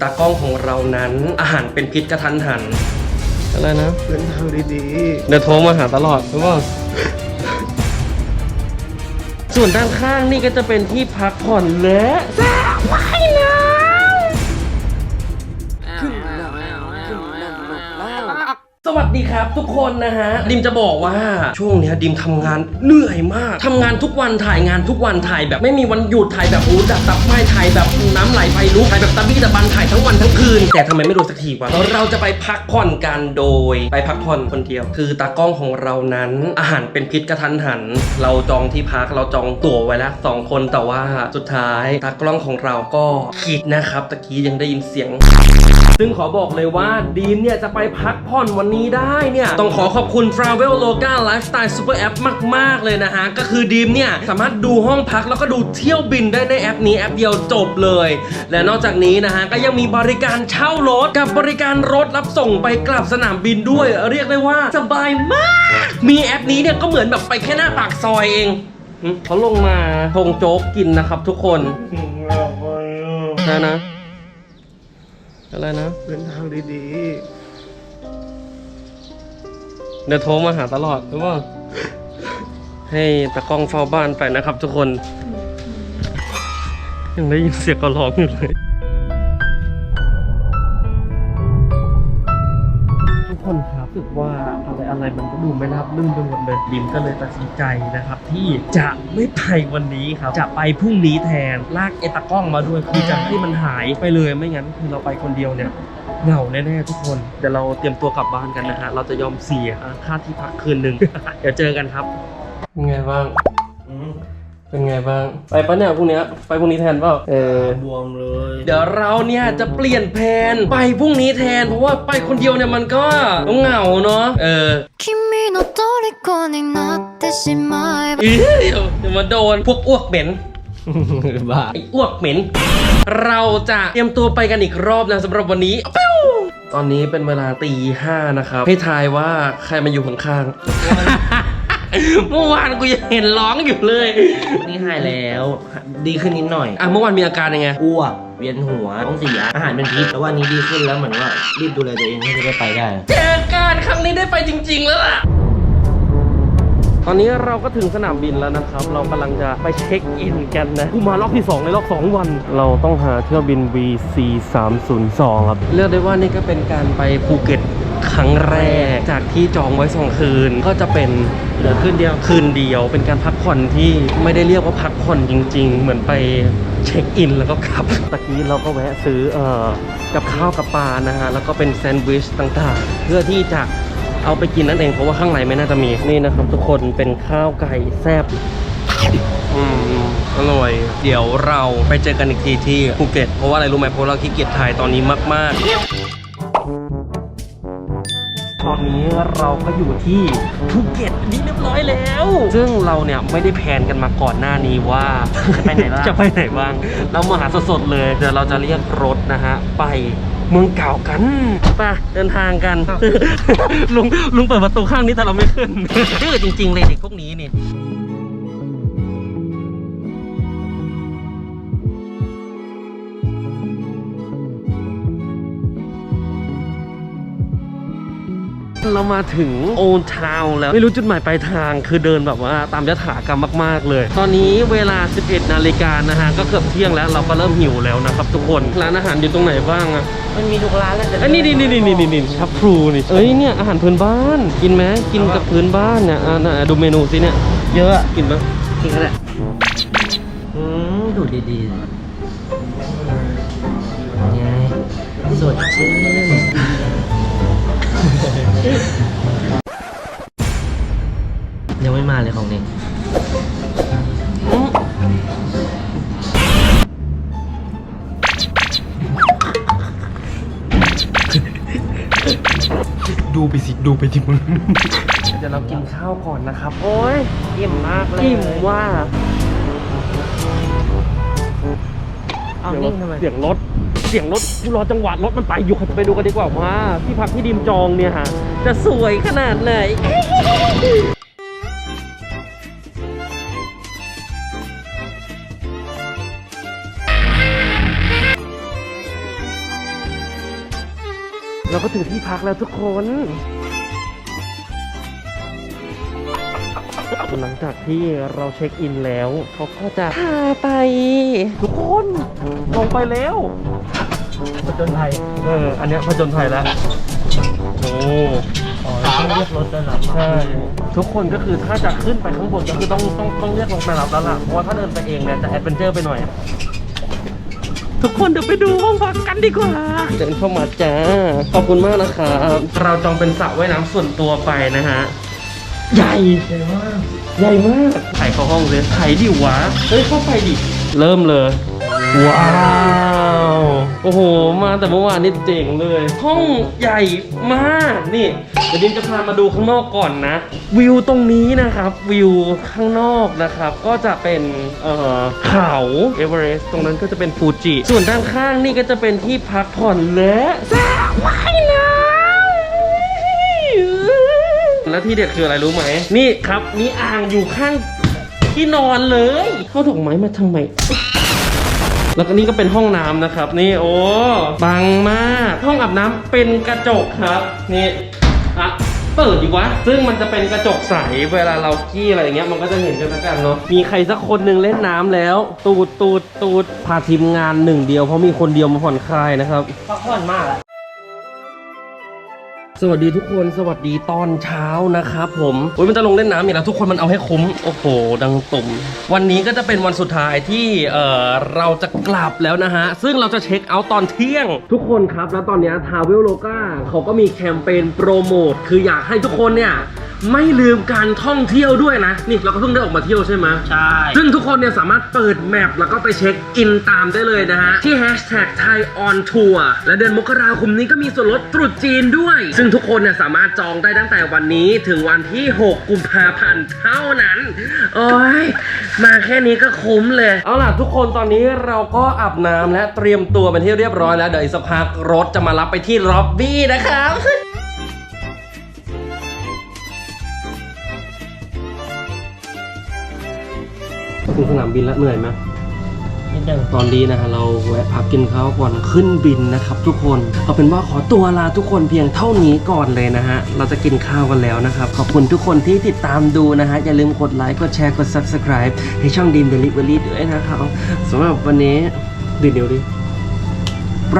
ตากล้องของเรานั้นอาหารเป็นพิษกระทันหัน อะไรนะเดินทางดีเดี๋ยวโทรมาหาตลอดหรือเปล่าส่วนด้านข้างนี่ก็จะเป็นที่พักผ่อนและสระว่ายน้ำ ดีครับ ทุกคนนะฮะ ดิมจะบอกว่าช่วงเนี้ยดิมทำงานเหนื่อยมากทำงานทุกวันถ่ายงานทุกวันถ่ายแบบไม่มีวันหยุดถ่ายแบบอูดับตับไฟถ่ายแบบน้ำไหลไฟลุกถ่ายแบบตะบี้ตะบันถ่ายทั้งวันทั้งคืน แต่ทำไมไม่รู้สักทีวะเราจะไปพักผ่อนกันโดย ไปพักผ่อนคนเดียว คือตากล้องของเรานั้นอาหารเป็นพิษกระทันหัน เราจองที่พักเราจองตั๋วไว้แล้วสองคนแต่ว่าสุดท้ายตากล้องของเราก็คิดนะครับตะกี้ยังได้ยินเสียง ซึ่งขอบอกเลยว่าดีมเนี่ยจะไปพักผ่อนวันนี้ได้เนี่ย ต้องขอขอบคุณ Travel Loga Lifestyle Super App มาก ๆ เลยนะฮะ ก็คือดีมเนี่ย สามารถดูห้องพักแล้วก็ดูเที่ยวบินได้ในแอปนี้แอปเดียวจบเลย และนอกจากนี้นะฮะ ก็ยังมีบริการเช่ารถกับบริการรถรับส่งไปกลับสนามบินด้วย เรียกได้ว่าสบายมาก มีแอปนี้เนี่ยก็เหมือนแบบไปแค่หน้าปากซอยเองหึเขาลงมาทงโจ๊กกินนะครับทุกคนๆอยากไปอะนะนะอะไรนะเดินทางดี เดี๋ยวโทรมาหาตลอดหรือเปล่า ให้ตะกล้องเฝ้าบ้านไปนะครับ ทุกคน ยังได้ยินเสียงก็ร้องอยู่เลยทุกคนครับรู้สึกว่าอะไรอะไรมันก็ดูไม่ราบรื่นไปหมดเลยดิมก็เลยตัดสินใจนะครับ ที่จะไม่ไปวันนี้ครับ จะไปพรุ่งนี้แทนลากเอตากล้องมาด้วยคือจะให้มันหายไปเลยไม่งั้นคือเราไปคนเดียวเนี่ย เหงาแน่ๆทุกคน เดี๋ยวเราเตรียมตัวกลับบ้านกันนะฮะ เราจะยอมเสียค่าที่พักคืนหนึ่ง เดี๋ยวเจอกันครับ เป็นไงบ้าง ๆอืม เป็นไงบ้าง ไปปะเนี่ยพรุ่งนี้ไปพรุ่งนี้แทนเปล่าเออ บวมเลย เดี๋ยวเราเนี่ยจะเปลี่ยนแผนไปพรุ่งนี้แทน เพราะว่าไปคนเดียวเนี่ยมันก็เหงาเนาะ เออ 君の虜になってしまえば อีเดี๋ยวมาโดนพวกอ้วกเหม็น บ้าไอ้อ้วกเหม็น เราจะเตรียมตัวไปกันอีกรอบนะสำหรับวันนี้ปิ้วตอนนี้เป็นเวลาตีห้านะครับ ให้ทายว่าใครมาอยู่ข้างๆ เมื่อวานกูยังเห็นร้องอยู่เลย นี่หายแล้ว ดีขึ้นนิดหน่อย อะเมื่อวานมีอาการยังไง อ้วก เวียนหัว ท้องเสีย อาหารเป็นพิษ แต่ว่านี้ดีขึ้นแล้วเหมือนว่ารีบดูแลตัวเองให้จะได้ไปได้ เจอกันครั้งนี้ได้ไปจริง ๆ แล้วล่ะ ตอนนี้เราก็ถึงสนามบินแล้วนะครับ เรากำลังจะไปเช็คอินกันนะกูมารอบที่ 2 ในรอบ 2 วัน เราต้องหาเที่ยวบิน VC 302ครับ เรียกได้ว่านี่ก็เป็นการไปภูเก็ตครั้งแรกจากที่จองไว้ 2 คืน ก็จะเป็นเหลือคืนเดียวคืนเดียว เป็นการพักผ่อนที่ไม่ได้เรียกว่าพักผ่อนจริง ๆ เหมือนไปเช็คอินแล้วก็กลับตะกี้เราก็แวะซื้อเอ่อกับข้าวกับปลานะฮะแล้วก็เป็นแซนด์วิชต่างๆ เพื่อที่จะ เอาไปกินนั่นเองเพราะว่าข้างในไม่น่าจะมีนี่นะครับ ทุกคนเป็นข้าวไก่แซ่บอืมอร่อย เดี๋ยวเราไปเจอกันอีกทีที่ภูเก็ตเพราะว่าอะไรรู้ไหมเพราะเราขี้เกียจถ่ายตอนนี้มาก ๆ ตอนนี้เราก็อยู่ที่ภูเก็ตนี่เรียบร้อยแล้ว ซึ่งเราเนี่ยไม่ได้แพลนกันมาก่อนหน้านี้ว่า จะไปไหนบ้างจะไปไหนบ้างเรามาหาสดๆเลยเดี๋ยวเราจะเรียกรถนะฮะไป เมืองเก่ากันไปเดินทางกัน ลุงลุงเปิดประตูข้างนี้แต่เราไม่ขึ้นดื้อจริง ๆ เลยเด็กพวกนี้นี่ เรามาถึงโอ d ทาวน์แล้วไม่รู้จุดหมายปลายทางคือเดินแบบว่าตามยถากรรมมากๆเลย ตอนนี้เวลา 11 นาฬิกานะฮะก็เกือบเที่ยงแล้วเราก็เริ่มหิวแล้วนะครับทุกคนร้านอาหารอยู่ตรงไหนบ้างอะมันมีทุกร้านแล้วแต่อันนี้นี่นี่นี่นี่นี่ชับพลูนี่เอ้ยเนี่ยอาหารพื้นบ้านกินไหมกินกับพื้นบ้านเนี่ยอ่าน่ะดูเมนูสิเนี่ยเยอะอะกินไหมกินกันแหละอืมดูดีๆไงสดชื่น ยังไม่มาเลยของเน็กอืมดูไปสิดูไปที่มึงเดี๋ยวเรากินข้าวก่อนนะครับ โอ้ยอิ่มมากเลยอิ่มว่าเอานิ่งทำไมเสียงรถ เสียงรถกูรอจังหวะรถมันไปอยู่ไปดูกันดีกว่าว่าที่พักที่ดิมจองเนี่ยฮะจะสวยขนาดไหนเราก็ถึงที่พักแล้วทุกคน หลังจากที่เราเช็คอินแล้ว เขาก็จะพาไป ทุกคนลงไปแล้วผจญภัยเอออันเนี้ยผจญภัยแล้วโอ้อ๋อต้องเรียกรถด้วยเหรอใช่ทุกคนก็คือถ้าจะขึ้นไปข้างบนก็คือต้องต้องต้องเรียกลงไปรับแล้วล่ะเพราะว่าถ้าเดินไปเองเนี่ยจะแอดเวนเจอร์ไปหน่อย ทุกคนเดี๋ยวไปดูห้องพักกันดีกว่าเดินเข้ามาจ้าขอบคุณมากนะครับเราจองเป็นสระว่ายน้ำส่วนตัวไปนะฮะ ใหญ่ใหญ่มากใหญ่มากถ่ายเข้าห้องเลยถ่ายดิวะเฮ้ยเข้าไปดิ เริ่มเลย ว้าว โอ้โห มาแต่เมื่อวานนี่เจ๋งเลย ห้องใหญ่มากนี่เดี๋ยวดิมจะพามาดูข้างนอกก่อนนะ วิวตรงนี้นะครับวิวข้างนอกนะครับ ก็จะเป็นเอ่อเขาเอเวอเรสต์ตรงนั้นก็จะเป็นฟูจิส่วนด้านข้างนี่ก็จะเป็นที่พักผ่อนและสระว่ายน้ำ แล้วที่เด็ดคืออะไรรู้ไหม นี่ครับมีอ่างอยู่ข้างที่นอนเลยเข้าดอกไม้มาทำไม แล้วก็นี่ก็เป็นห้องน้ำนะครับ นี่โอ้บังมาก ห้องอาบน้ำเป็นกระจกครับนี่อะเปิดดีวะ ซึ่งมันจะเป็นกระจกใส เวลาเราขี้อะไรอย่างเงี้ย มันก็จะเห็นกันแล้วกันเนาะ มีใครสักคนหนึ่งเล่นน้ำแล้ว ตูดตูดตูดพาทีมงานหนึ่งเดียว เพราะมีคนเดียวมาผ่อนคลายนะครับพักผ่อนมาก สวัสดีทุกคนสวัสดีตอนเช้านะครับผมโอ้ยมันจะลงเล่นน้ำอีกแล้วทุกคนมันเอาให้คุ้มโอ้โห ดังตุ่มวันนี้ก็จะเป็นวันสุดท้ายที่เอ่อเราจะกลับแล้วนะฮะ ซึ่งเราจะเช็คเอาท์ตอนเที่ยง ทุกคนครับแล้วตอนนี้ทาวเวลโลกาเขาก็มีแคมเปญโปรโมทคืออยากให้ทุกคนเนี่ย ไม่ลืมการท่องเที่ยวด้วยนะ นี่เราก็เพิ่งได้ออกมาเที่ยวใช่ไหมใช่ ซึ่งทุกคนเนี่ยสามารถเปิดแมปแล้วก็ไปเช็คอินตามได้เลยนะฮะ ที่ hashtag Thai on Tour และเดือนมกราคมนี้ก็มีส่วนลดตรุษจีนด้วย ซึ่งทุกคนเนี่ยสามารถจองได้ตั้งแต่วันนี้ถึงวันที่ 6 กุมภาพันธ์เท่านั้น โอ้ย มาแค่นี้ก็คุ้มเลย เอาล่ะทุกคนตอนนี้เราก็อาบน้ำและเตรียมตัวเป็นที่เรียบร้อยแล้วเดี๋ยวอีกสักพักรถจะมารับไปที่ล็อบบี้นะครับ ถึงสนามบินแล้วเหนื่อยไหมนิดนึงตอนนี้นะฮะเราแวะพักกินข้าวก่อนขึ้นบินนะครับ ทุกคนเอาเป็นว่าขอตัวลาทุกคนเพียงเท่านี้ก่อนเลยนะฮะเราจะกินข้าวกันแล้วนะครับ ขอบคุณทุกคนที่ติดตามดูนะฮะ อย่าลืมกดไลค์กดแชร์กด subscribe ให้ช่องดีมเดลิเวอรี่ด้วยนะครับสำหรับวันนี้ดีเดียวดิไป